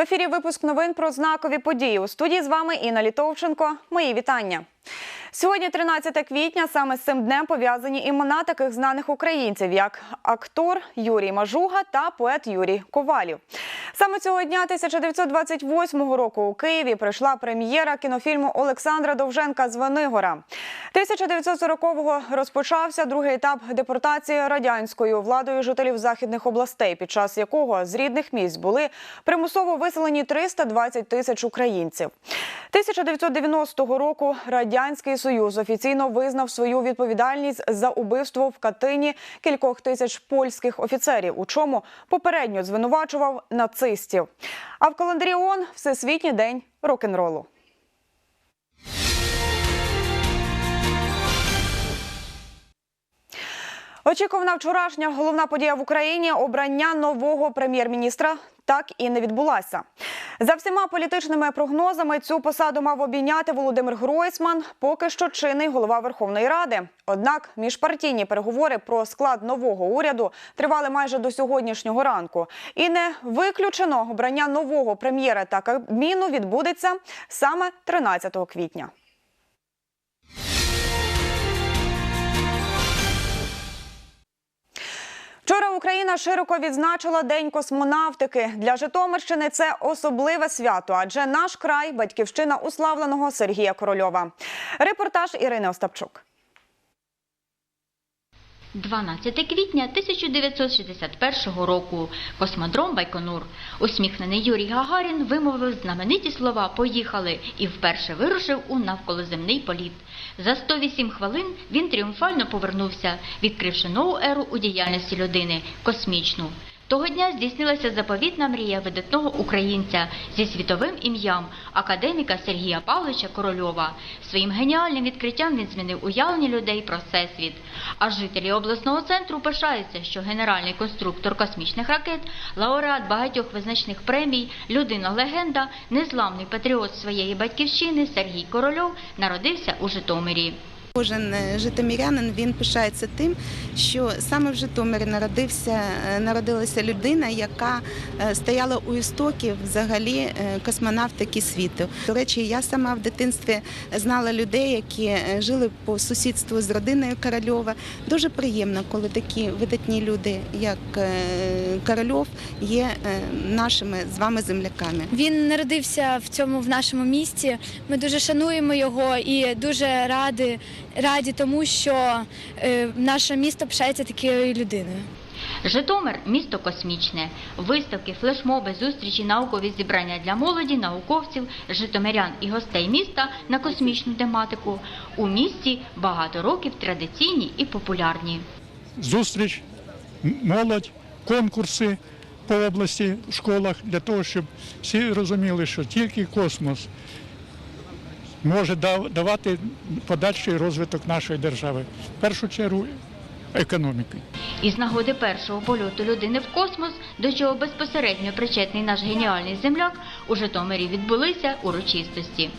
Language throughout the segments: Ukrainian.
ефірі випуск новин про знакові події. У студії з вами Інна Літовченко. Мої вітання. Сьогодні, 13 квітня, саме з цим днем пов'язані імена таких знаних українців, як актор Юрій Мажуга та поет Юрій Ковалів. Саме цього дня 1928 року у Києві прийшла прем'єра кінофільму Олександра Довженка Звенигора. 1940-го розпочався другий етап депортації радянською владою жителів західних областей, під час якого з рідних місць були примусово виселені 320 тисяч українців. 1990 року радянський союз офіційно визнав свою відповідальність за убивство в Катині кількох тисяч польських офіцерів, у чому попередньо звинувачував нацистів. А в календарі ООН – Всесвітній день рок-н-ролу. Очікувана вчорашня головна подія в Україні обрання нового прем'єр-міністра так і не відбулася. За всіма політичними прогнозами цю посаду мав обійняти Володимир Гройсман, поки що чинний голова Верховної Ради. Однак міжпартійні переговори про склад нового уряду тривали майже до сьогоднішнього ранку. І не виключено обрання нового прем'єра та кабміну відбудеться саме 13 квітня. Вчора Україна широко відзначила День космонавтики. Для Житомирщини це особливе свято, адже наш край батьківщина уславленого Сергія Корольова. Репортаж Ірини Остапчук. 12 квітня 1961 року. Космодром Байконур. Усміхнений Юрій Гагарін вимовив знамениті слова «Поїхали» і вперше вирушив у навколоземний політ. За 108 хвилин він тріумфально повернувся, відкривши нову еру у діяльності людини космічну. Того дня здійснилася заповітна мрія видатного українця зі світовим ім'ям академіка Сергія Павловича Корольова. Своїм геніальним відкриттям він змінив уявлення людей про всесвіт. А жителі обласного центру пишаються, що генеральний конструктор космічних ракет, лауреат багатьох визначних премій, людина-легенда, незламний патріот своєї батьківщини Сергій Корольов народився у Житомирі. Кожен е, житомирянин він пишається тим, що саме в Житомирі народився, е, народилася людина, яка е, стояла у істоків взагалі космонавтики світу. До речі, я сама в дитинстві знала людей, які жили по сусідству з родиною Корольова. Дуже приємно, коли такі видатні люди, як Корольов, є нашими з вами земляками. Він народився в цьому в нашому місті. Ми дуже шануємо його і дуже раді, раді тому, що е, наше місто пишається такою людиною. Житомир місто космічне. Виставки, флешмоби, зустрічі, наукові зібрання для молоді, науковців, житомирян і гостей міста на космічну тематику. У місті багато років традиційні і популярні. зустріч, молодь, конкурси по області в школах для того, щоб всі розуміли, що тільки космос може дав- давати подальший розвиток нашої держави. В першу чергу економіки. Із нагоди першого польоту людини в космос, до чого безпосередньо причетний наш геніальний земляк, у Житомирі відбулися урочистості.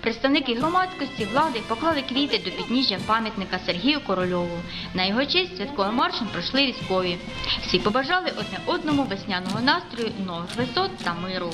Представники громадськості влади поклали квіти до підніжжя пам'ятника Сергію Корольову. На його честь святковим маршем пройшли військові. Всі побажали одне одному весняного настрою, нових висот та миру.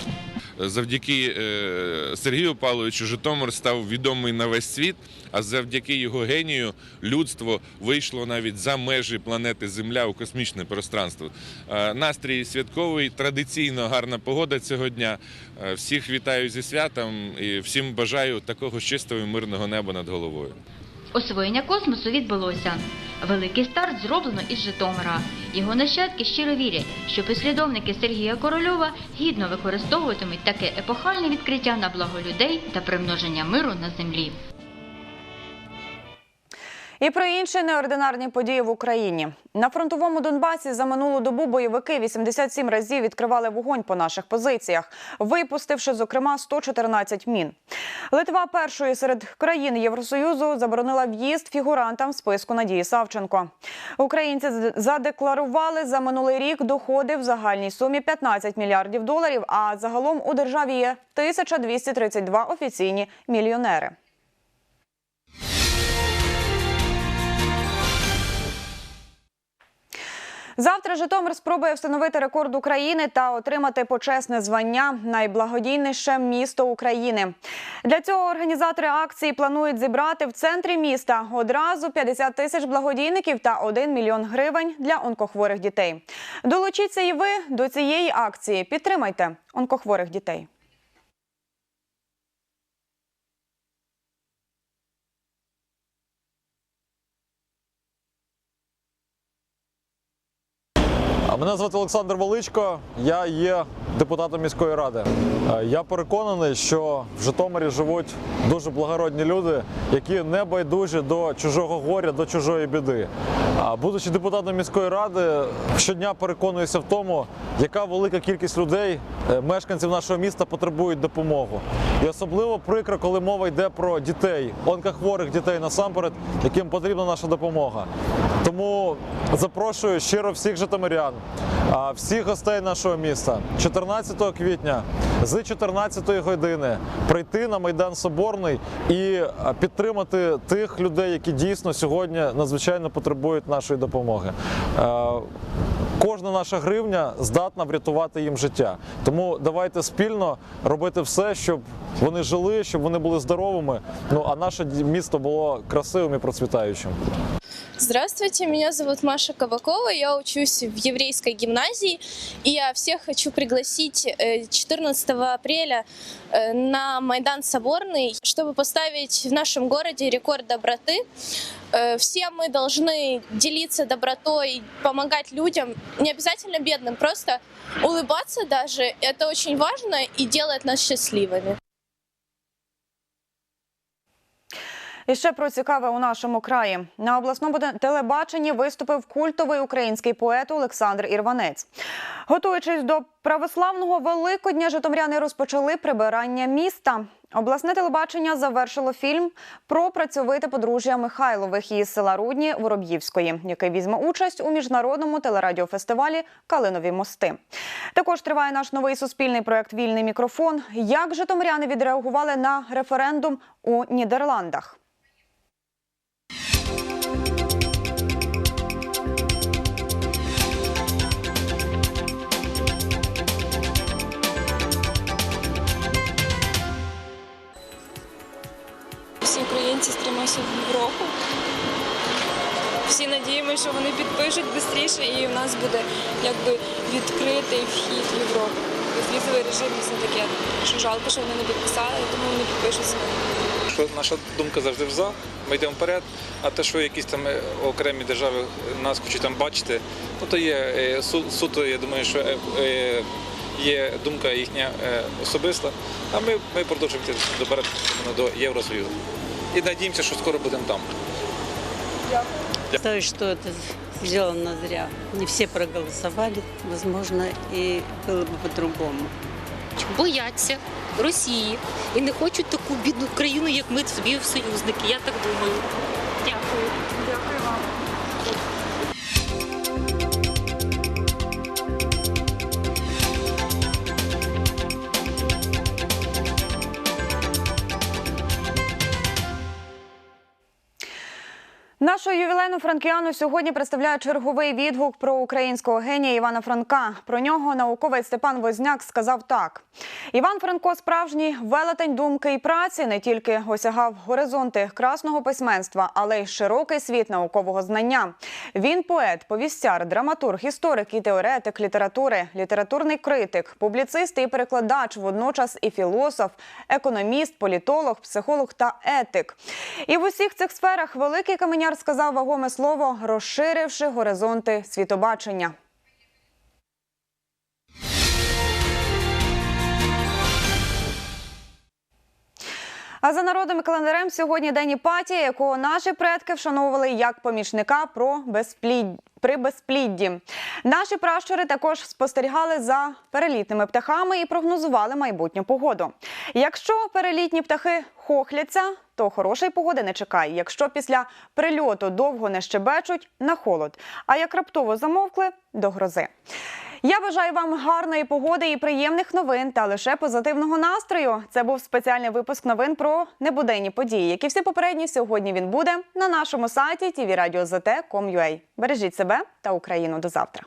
Завдяки е, Сергію Павловичу Житомир став відомий на весь світ, а завдяки його генію людство вийшло навіть за межі планети Земля у космічне пространство. Е, Настрій святковий, традиційно гарна погода цього дня. Е, Всіх вітаю зі святом і всім бажаю такого чистого і мирного неба над головою. Освоєння космосу відбулося. Великий старт зроблено із Житомира. Його нащадки щиро вірять, що послідовники Сергія Корольова гідно використовуватимуть таке епохальне відкриття на благо людей та примноження миру на землі. І про інші неординарні події в Україні на фронтовому Донбасі за минулу добу бойовики 87 разів відкривали вогонь по наших позиціях, випустивши зокрема 114 мін. Литва першою серед країн Євросоюзу заборонила в'їзд фігурантам списку Надії Савченко. Українці задекларували за минулий рік доходи в загальній сумі 15 мільярдів доларів. А загалом у державі є 1232 офіційні мільйонери. Завтра Житомир спробує встановити рекорд України та отримати почесне звання найблагодійніше місто України. Для цього організатори акції планують зібрати в центрі міста одразу 50 тисяч благодійників та 1 мільйон гривень для онкохворих дітей. Долучіться і ви до цієї акції. Підтримайте онкохворих дітей. Мене звати Олександр Величко, я є депутатом міської ради. Е, Я переконаний, що в Житомирі живуть дуже благородні люди, які не байдужі до чужого горя, до чужої біди. Будучи депутатом міської ради, щодня переконуюся в тому, яка велика кількість людей, е, мешканців нашого міста, потребують допомогу. І особливо прикро, коли мова йде про дітей, онкохворих дітей насамперед, яким потрібна наша допомога. Тому запрошую щиро всіх житомирян, всіх гостей нашого міста 14 квітня з 14 години прийти на Майдан Соборний і підтримати тих людей, які дійсно сьогодні надзвичайно потребують нашої допомоги. Е, Кожна наша гривня здатна врятувати їм життя. Тому давайте спільно робити все, щоб вони жили, щоб вони були здоровими. Ну а наше місто було красивим і процвітаючим. Здравствуйте, меня зовут Маша Кабакова, я учусь в еврейской гимназии, и я всех хочу пригласить э, 14 апреля э, на Майдан Соборный, чтобы поставить в нашем городе рекорд доброты. Э, Все мы должны делиться добротой, помогать людям, не обязательно бедным, просто улыбаться даже, это очень важно и делает нас счастливыми. І ще про цікаве у нашому краї на обласному телебаченні виступив культовий український поет Олександр Ірванець. Готуючись до православного Великодня, житомиряни розпочали прибирання міста. Обласне телебачення завершило фільм про працьовите подружжя Михайлових із села Рудні Вороб'ївської, який візьме участь у міжнародному телерадіофестивалі Калинові мости. Також триває наш новий суспільний проект Вільний мікрофон. Як житомиряни відреагували на референдум у Нідерландах? Українці стремимося в Європу. Всі надіємося, що вони підпишуть швидше і в нас буде якби відкритий вхід в Європу. Безвізовий режим все таке. Що жалко, що вони не підписали, думаю, вони підпишуться. що наша думка завжди за, ми йдемо вперед, а те, що якісь там е, окремі держави нас хочуть там бачити, ну то є е, суто, я думаю, що е, є думка їхня особиста, а ми, ми продовжуємо йти доперед до Євросоюзу. І надіємося, що скоро будемо там. Считаю, что это сделано зря. Не все проголосовали, возможно, и было бы по-другому. бояться Росії і не хочуть таку бідну країну, як ми собі союзники. Я так думаю. Дякую. Дякую вам. Нашу ювілейну франкіану сьогодні представляє черговий відгук про українського генія Івана Франка. Про нього науковець Степан Возняк сказав так: Іван Франко справжній велетень думки і праці не тільки осягав горизонти красного письменства, але й широкий світ наукового знання. Він поет, повістяр, драматург, історик і теоретик літератури, літературний критик, публіцист і перекладач, водночас і філософ, економіст, політолог, психолог та етик. І в усіх цих сферах великий каменяр сказав вагоме слово, розширивши горизонти світобачення. А за народним календарем сьогодні день Іпатія, якого наші предки вшановували як помічника про безплід... при безплідді. Наші пращури також спостерігали за перелітними птахами і прогнозували майбутню погоду. Якщо перелітні птахи хохляться, то хорошої погоди не чекай. Якщо після прильоту довго не щебечуть, на холод. А як раптово замовкли до грози. Я бажаю вам гарної погоди і приємних новин та лише позитивного настрою. Це був спеціальний випуск новин про небуденні події. Як і всі попередні, сьогодні він буде на нашому сайті tvradio.zt.com.ua. Бережіть себе та Україну до завтра.